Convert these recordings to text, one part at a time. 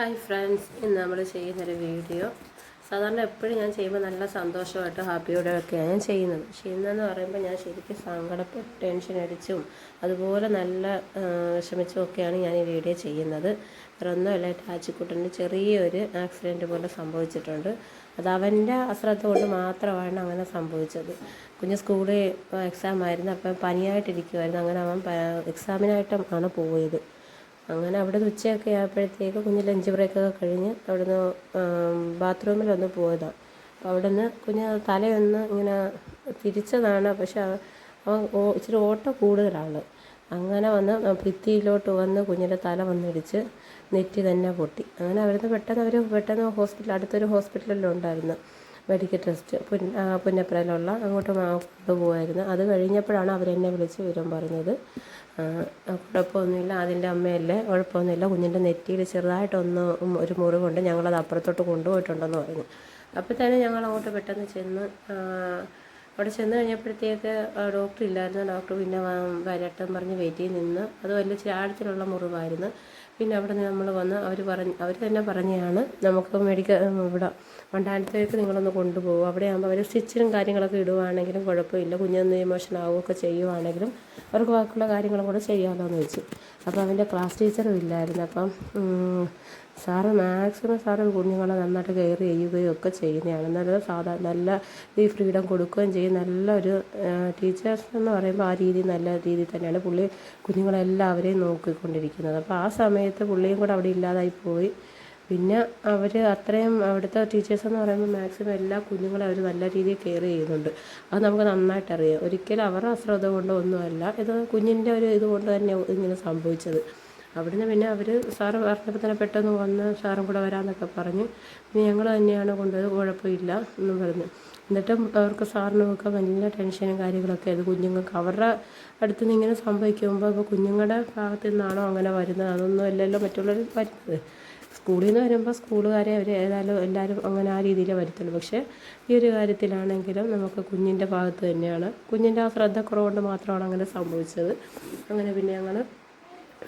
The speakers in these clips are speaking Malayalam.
ഹായ് ഫ്രണ്ട്സ് ഇന്ന് നമ്മൾ ചെയ്യുന്നൊരു വീഡിയോ സാധാരണ എപ്പോഴും ഞാൻ ചെയ്യുമ്പോൾ നല്ല സന്തോഷമായിട്ട് ഹാപ്പിയോടെ ഒക്കെയാണ് ഞാൻ ചെയ്യുന്നത്. പക്ഷേ ഇന്നെന്ന് പറയുമ്പോൾ ഞാൻ ശരിക്കും സങ്കടപ്പെട്ട് ടെൻഷൻ അടിച്ചും അതുപോലെ നല്ല വിഷമിച്ചും ഒക്കെയാണ് ഞാൻ ഈ വീഡിയോ ചെയ്യുന്നത്. വേറെ ഒന്നുമല്ല രാജിക്കുട്ടന് ചെറിയൊരു ആക്സിഡന്റ് പോലെ സംഭവിച്ചിട്ടുണ്ട്. അത് അവന്റെ അശ്രദ്ധ കൊണ്ട് മാത്രമാണ് അങ്ങനെ സംഭവിച്ചത്. കുഞ്ഞ് സ്കൂളിൽ എക്സാം ആയിരുന്നു. അപ്പം പനിയായിട്ടിരിക്കുമായിരുന്നു അങ്ങനെ അവൻ എക്സാമിനായിട്ടാണ് പോയത്. അങ്ങനെ അവിടെ നിന്ന് ഉച്ചയൊക്കെ ആയപ്പോഴത്തേക്ക് കുഞ്ഞ് ലഞ്ച് ബ്രേക്കൊക്കെ കഴിഞ്ഞ് അവിടുന്ന് ബാത്റൂമിലൊന്ന് പോയതാണ് അവിടെ നിന്ന് കുഞ്ഞ് തലയൊന്ന് ഇങ്ങനെ തിരിച്ചതാണ്. പക്ഷെ അവ- അവൻ ഇച്ചിരി ഓട്ടം കൂടുതലാണ്. അങ്ങനെ വന്ന് ഭിത്തിയിലോട്ട് വന്ന് കുഞ്ഞിന്റെ തല വന്നിടിച്ച് നെറ്റി തന്നെ പൊട്ടി. അങ്ങനെ അവിടുന്ന് പെട്ടെന്ന് അവർ പെട്ടെന്ന് ഹോസ്പിറ്റൽ അടുത്തൊരു ഹോസ്പിറ്റലിലുണ്ടായിരുന്നു മെഡിക്കൽ ടെസ്റ്റ് പുന്ന പുന്നപ്പുരയിലുള്ള അങ്ങോട്ട് കൊണ്ട് കൊണ്ടുപോകായിരുന്നു അത് കഴിഞ്ഞപ്പോഴാണ് അവരെന്നെ വിളിച്ച് വിവരം പറഞ്ഞത്. കുഴപ്പമൊന്നുമില്ല. അതിന്റെ അമ്മയല്ലേ? കുഴപ്പമൊന്നുമില്ല. കുഞ്ഞിന്റെ നെറ്റിയിൽ ചെറുതായിട്ടൊന്ന് ഒരു മുറിവുണ്ട്. ഞങ്ങളത് അപ്പുറത്തോട്ട് കൊണ്ടുപോയിട്ടുണ്ടെന്ന് പറഞ്ഞു. അപ്പോൾ തന്നെ ഞങ്ങൾ അങ്ങോട്ട് പെട്ടെന്ന് ചെന്ന് അവിടെ ചെന്ന് കഴിഞ്ഞപ്പോഴത്തേക്ക് ഡോക്ടർ ഇല്ലായിരുന്നു. ഡോക്ടർ പിന്നെ വരട്ടം പറഞ്ഞ് വെയിറ്റ് ചെയ്ത് നിന്ന്. അത് വലിയ ചാഴത്തിലുള്ള മുറിവായിരുന്നു. പിന്നെ അവിടെ നിന്ന് നമ്മൾ വന്ന് അവർ പറഞ്ഞ് അവർ തന്നെ പറഞ്ഞതാണ് നമുക്ക് മെഡിക്കൽ ഇവിടെ മണ്ടാനത്തേക്ക് നിങ്ങളൊന്ന് കൊണ്ടുപോകും അവിടെ ആകുമ്പോൾ അവർ സ്റ്റിച്ചിലും കാര്യങ്ങളൊക്കെ ഇടുവാണെങ്കിലും കുഴപ്പമില്ല. കുഞ്ഞൊന്ന് ഇമോഷൻ ആവുകയൊക്കെ ചെയ്യുവാണെങ്കിലും അവർക്ക് ബാക്കിയുള്ള കാര്യങ്ങളും കൂടെ ചെയ്യാമല്ലോ എന്ന് വെച്ചു അപ്പോൾ അവന്റെ ക്ലാസ് ടീച്ചറും ഇല്ലായിരുന്നു. അപ്പം സാറ് മാക്സിമം സാറ് കുഞ്ഞുങ്ങളെ നന്നായിട്ട് കെയർ ചെയ്യുകയും ഒക്കെ ചെയ്യുന്നതാണ്. നല്ല സാധാ നല്ല ഈ ഫ്രീഡം കൊടുക്കുകയും ചെയ്യും. നല്ലൊരു ടീച്ചേഴ്സ് എന്ന് പറയുമ്പോൾ ആ രീതി നല്ല രീതിയിൽ തന്നെയാണ് പുള്ളി കുഞ്ഞുങ്ങളെല്ലാവരെയും നോക്കിക്കൊണ്ടിരിക്കുന്നത്. അപ്പോൾ ആ സമയത്ത് പുള്ളിയും കൂടെ അവിടെ ഇല്ലാതായി പോയി. പിന്നെ അവർ അത്രയും അവിടുത്തെ ടീച്ചേഴ്സ് എന്ന് പറയുമ്പോൾ മാക്സിമം എല്ലാ കുഞ്ഞുങ്ങളെ അവർ നല്ല രീതിയിൽ കെയർ ചെയ്യുന്നുണ്ട്. അത് നമുക്ക് നന്നായിട്ട് അറിയാം. ഒരിക്കലും അവരുടെ അശ്രദ്ധ കൊണ്ടോ ഒന്നുമല്ല. ഇത് കുഞ്ഞിന്റെ ഒരു ഇതുകൊണ്ട് തന്നെ ഇങ്ങനെ സംഭവിച്ചത്. അവിടുന്ന് പിന്നെ അവർ സാറ് പറഞ്ഞപ്പോൾ തന്നെ പെട്ടെന്ന് വന്ന് സാറും കൂടെ വരാമെന്നൊക്കെ പറഞ്ഞ്. പിന്നെ ഞങ്ങൾ തന്നെയാണ് കൊണ്ടുപോയത് കുഴപ്പമില്ല എന്ന് പറഞ്ഞു. എന്നിട്ടും അവർക്ക് സാറിനുമൊക്കെ വലിയ ടെൻഷനും കാര്യങ്ങളൊക്കെ ആയിരുന്നു. കുഞ്ഞുങ്ങൾക്ക് അവരുടെ അടുത്ത് നിന്ന് ഇങ്ങനെ സംഭവിക്കുമ്പോൾ ഇപ്പോൾ കുഞ്ഞുങ്ങളുടെ ഭാഗത്തു നിന്നാണോ അങ്ങനെ വരുന്നത്? അതൊന്നും അല്ലല്ലോ മറ്റുള്ളവർ വരുന്നത്. സ്കൂളിൽ നിന്ന് വരുമ്പോൾ സ്കൂളുകാരെ അവർ ഏതായാലും എല്ലാവരും അങ്ങനെ ആ രീതിയിലേ വരുത്തുള്ളൂ. പക്ഷേ ഈ ഒരു കാര്യത്തിലാണെങ്കിലും നമുക്ക് കുഞ്ഞിന്റെ ഭാഗത്ത് തന്നെയാണ്. കുഞ്ഞിന്റെ ആ ശ്രദ്ധക്കുറവുകൊണ്ട് മാത്രമാണ് അങ്ങനെ സംഭവിച്ചത്. അങ്ങനെ പിന്നെ ഞങ്ങൾ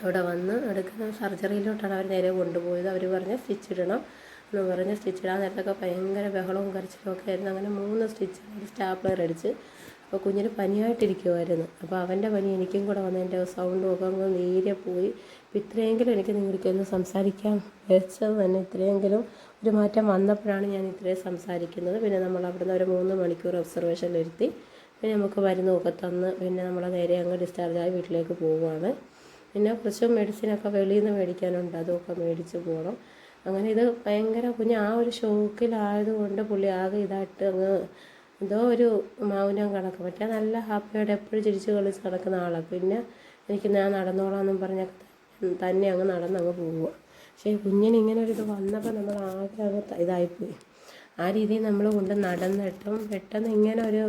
അവിടെ വന്ന് എടുക്കുന്ന സർജറിയിലോട്ടാണ് അവർ നേരെ കൊണ്ടുപോയത്. അവർ പറഞ്ഞ് സ്റ്റിച്ച് ഇടണം എന്ന് പറഞ്ഞ് സ്റ്റിച്ച് ഇടാൻ നേരത്തൊക്കെ ഭയങ്കര ബഹളവും കരച്ചിലും ഒക്കെ ആയിരുന്നു. അങ്ങനെ മൂന്ന് സ്റ്റിച്ച് സ്റ്റാപ്ലർ അടിച്ച് അപ്പോൾ കുഞ്ഞിന് പനിയായിട്ടിരിക്കുമായിരുന്നു അപ്പോൾ അവന്റെ പനി എനിക്കും കൂടെ വന്ന് എന്റെ സൗണ്ടും ഒക്കെ അങ്ങ് നേരെ പോയി. ഇത്രയെങ്കിലും എനിക്ക് നിങ്ങൾക്കൊന്ന് സംസാരിക്കാം വെച്ചത് തന്നെ ഇത്രയെങ്കിലും ഒരു മാറ്റം വന്നപ്പോഴാണ് ഞാൻ ഇത്രയും സംസാരിക്കുന്നത്. പിന്നെ നമ്മൾ അവിടുന്ന് ഒരു മൂന്ന് മണിക്കൂർ ഒബ്സർവേഷനിലിരുത്തി പിന്നെ നമുക്ക് മരുന്നൊക്കെ തന്ന് പിന്നെ നമ്മൾ നേരെ അങ്ങ് ഡിസ്ചാർജായി വീട്ടിലേക്ക് പോവുകയാണ്. പിന്നെ കുറച്ച് മെഡിസിനൊക്കെ വെളിയിൽ നിന്ന് മേടിക്കാനുണ്ട്. അതൊക്കെ മേടിച്ച് പോകണം അങ്ങനെ ഇത് ഭയങ്കര കുഞ്ഞ് ആ ഒരു ഷോക്കിലായതുകൊണ്ട് പുള്ളി ആകെ ഇതായിട്ട് അങ്ങ് എന്തോ ഒരു മൗനം കണക്ക്. പറ്റിയ നല്ല ഹാപ്പിയോടെ എപ്പോഴും ചിരിച്ച് കളിച്ച് നടക്കുന്ന ആളാണ് പിന്നെ എനിക്ക് ഞാൻ നടന്നോളാമെന്നും പറഞ്ഞൊക്കെ തന്നെ അങ്ങ് നടന്നങ്ങ് പോവുക പക്ഷേ കുഞ്ഞിന് ഇങ്ങനെ ഒരു ഇത് വന്നപ്പോൾ നമ്മൾ ആകെ അങ്ങ് ഇതായിപ്പോയി. ആ രീതിയിൽ നമ്മൾ കൊണ്ട് നടന്നിട്ടും പെട്ടെന്ന് ഇങ്ങനെ ഒരു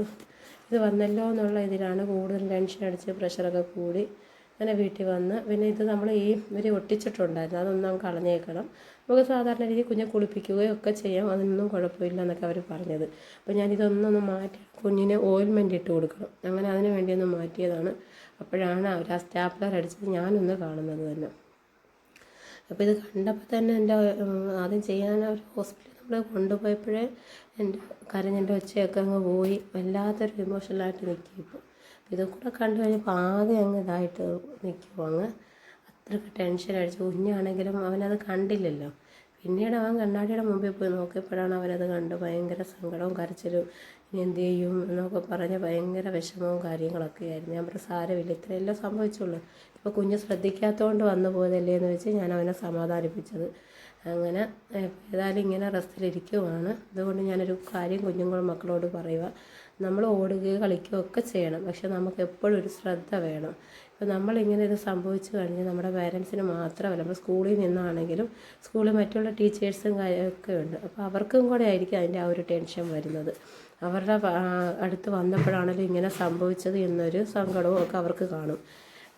ഇത് വന്നല്ലോ എന്നുള്ള ഇതിലാണ് കൂടുതൽ ടെൻഷൻ അടിച്ച് പ്രഷറൊക്കെ കൂടി അങ്ങനെ വീട്ടിൽ വന്ന് പിന്നെ ഇത് നമ്മൾ ഈ ഇവർ ഒട്ടിച്ചിട്ടുണ്ടായിരുന്നു. അതൊന്നും കളഞ്ഞേക്കണം. നമുക്ക് സാധാരണ രീതിയിൽ കുഞ്ഞെ കുളിപ്പിക്കുകയോ ഒക്കെ ചെയ്യാം. അതൊന്നും കുഴപ്പമില്ല എന്നൊക്കെ അവർ പറഞ്ഞത്. അപ്പോൾ ഞാനിതൊന്നൊന്ന് മാറ്റി കുഞ്ഞിന് ഓയിൽമെന്റ് ഇട്ട് കൊടുക്കണം. അങ്ങനെ അതിന് വേണ്ടി ഒന്ന് മാറ്റിയതാണ്. അപ്പോഴാണ് അവർ ആ സ്റ്റാപ്ലർ അടിച്ചത്. ഞാനൊന്ന് കാണുന്നത് തന്നെ. അപ്പോൾ ഇത് കണ്ടപ്പോൾ തന്നെ എന്റെ ആദ്യം ചെയ്യാൻ ഒരു ഹോസ്പിറ്റലിൽ നമ്മൾ കൊണ്ടുപോയപ്പോഴേ എന്റെ കരഞ്ഞിന്റെ ഒച്ചയൊക്കെ അങ്ങ് പോയി. വല്ലാത്തൊരു ഇമോഷണലായിട്ട് നിൽക്കും ഇപ്പോൾ ഇതും കൂടെ കണ്ടു കഴിഞ്ഞപ്പോൾ ആകെ അങ്ങ് ഇതായിട്ട് നിൽക്കുവാങ്ങ് അത്രയ്ക്ക് ടെൻഷൻ അടിച്ചു കുഞ്ഞാണെങ്കിലും അവനത് കണ്ടില്ലല്ലോ. പിന്നീട് അവൻ കണ്ണാടിയുടെ മുമ്പിൽ പോയി നോക്കിയപ്പോഴാണ് അവനത് കണ്ട് ഭയങ്കര സങ്കടവും കരച്ചിലും ഇനി എന്ത് ചെയ്യും എന്നൊക്കെ പറഞ്ഞ് ഭയങ്കര വിഷമവും കാര്യങ്ങളൊക്കെ ആയിരുന്നു. ഞാൻ പറഞ്ഞു സാരമില്ല ഇത്രയെല്ലാം സംഭവിച്ചുള്ളൂ. ഇപ്പോൾ കുഞ്ഞ് ശ്രദ്ധിക്കാത്തതുകൊണ്ട് വന്നു പോയതല്ലേ എന്ന് വെച്ച് ഞാൻ അവനെ സമാധാനിപ്പിച്ചത്. അങ്ങനെ ഏതായാലും ഇങ്ങനെ റെസ്റ്റിലിരിക്കുവാണ് അതുകൊണ്ട് ഞാനൊരു കാര്യം കുഞ്ഞുങ്ങളും മക്കളോട് പറയുക നമ്മൾ ഓടുകയോ കളിക്കുകയോ ഒക്കെ ചെയ്യണം. പക്ഷെ നമുക്ക് എപ്പോഴും ഒരു ശ്രദ്ധ വേണം. ഇപ്പോൾ നമ്മളിങ്ങനെ ഇത് സംഭവിച്ചു കഴിഞ്ഞാൽ നമ്മുടെ പേരൻസിന് മാത്രമല്ല നമ്മൾ സ്കൂളിൽ നിന്നാണെങ്കിലും സ്കൂളിൽ മറ്റുള്ള ടീച്ചേഴ്സും ഒക്കെ ഉണ്ട്. അപ്പോൾ അവർക്കും കൂടെ ആയിരിക്കും അതിന്റെ ആ ഒരു ടെൻഷൻ വരുന്നത്. അവരുടെ അടുത്ത് വന്നപ്പോഴാണല്ലോ ഇങ്ങനെ സംഭവിച്ചത് എന്നൊരു സങ്കടവും ഒക്കെ അവർക്ക് കാണും.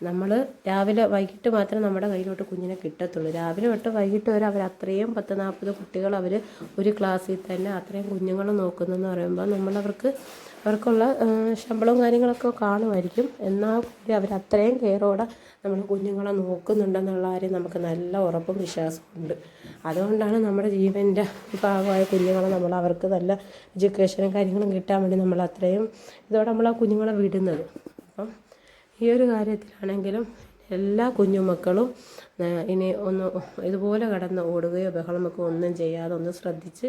നമ്മൾ രാവിലെ വൈകിട്ട് മാത്രമേ നമ്മുടെ കയ്യിലോട്ട് കുഞ്ഞിനെ കിട്ടത്തുള്ളൂ. രാവിലെ തൊട്ട് വൈകിട്ട് വരെ അവർ അത്രയും പത്ത് നാൽപ്പത് കുട്ടികൾ അവർ ഒരു ക്ലാസ്സിൽ തന്നെ അത്രയും കുഞ്ഞുങ്ങൾ നോക്കുന്നതെന്ന് പറയുമ്പോൾ നമ്മളവർക്ക് അവർക്കുള്ള ശമ്പളവും കാര്യങ്ങളൊക്കെ കാണുമായിരിക്കും. എന്നാൽ കൂടി അവർ അത്രയും കെയറോടെ നമ്മൾ കുഞ്ഞുങ്ങളെ നോക്കുന്നുണ്ടെന്നുള്ള കാര്യം നമുക്ക് നല്ല ഉറപ്പും വിശ്വാസമുണ്ട് അതുകൊണ്ടാണ് നമ്മുടെ ജീവന്റെ ഭാഗമായ കുഞ്ഞുങ്ങളെ നമ്മൾ അവർക്ക് നല്ല എഡ്യൂക്കേഷനും കാര്യങ്ങളും കിട്ടാൻ വേണ്ടി നമ്മൾ അത്രയും ഇതോടെ നമ്മൾ ആ കുഞ്ഞുങ്ങളെ വിടുന്നത്. ഈ ഒരു കാര്യത്തിലാണെങ്കിലും എല്ലാ കുഞ്ഞുമക്കളും ഇനി ഒന്ന് ഇതുപോലെ കടന്ന് ഓടുകയോ ബഹളം വെക്കുകയോ ഒന്നും ചെയ്യാതെ ഒന്ന് ശ്രദ്ധിച്ച്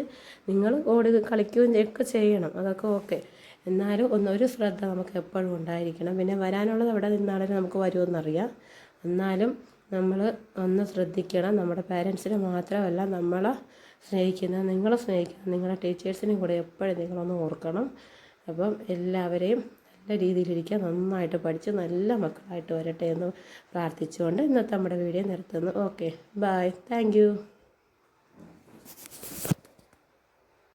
നിങ്ങൾ ഓടുക കളിക്കുകയും ഒക്കെ ചെയ്യണം. അതൊക്കെ ഓക്കെ. എന്നാലും ഒന്നൊരു ശ്രദ്ധ നമുക്ക് എപ്പോഴും ഉണ്ടായിരിക്കണം. പിന്നെ വരാനുള്ളത് എവിടെ നിന്നാണെങ്കിലും നമുക്ക് വരുമെന്നറിയാം എന്നാലും നമ്മൾ ഒന്ന് ശ്രദ്ധിക്കണം. നമ്മുടെ പാരൻസിനെ മാത്രമല്ല നമ്മളെ സ്നേഹിക്കുന്ന നിങ്ങളെ സ്നേഹിക്കുന്നത് നിങ്ങളുടെ ടീച്ചേഴ്സിനെയും കൂടെ എപ്പോഴും നിങ്ങളൊന്ന് ഓർക്കണം. അപ്പം എല്ലാവരെയും നല്ല രീതിയിലിരിക്കുക നന്നായിട്ട് പഠിച്ച് നല്ല മക്കളായിട്ട് വരട്ടെ എന്ന് പ്രാർത്ഥിച്ചുകൊണ്ട് ഇന്നത്തെ നമ്മുടെ വീഡിയോ നിർത്തുന്നു. Okay bye thank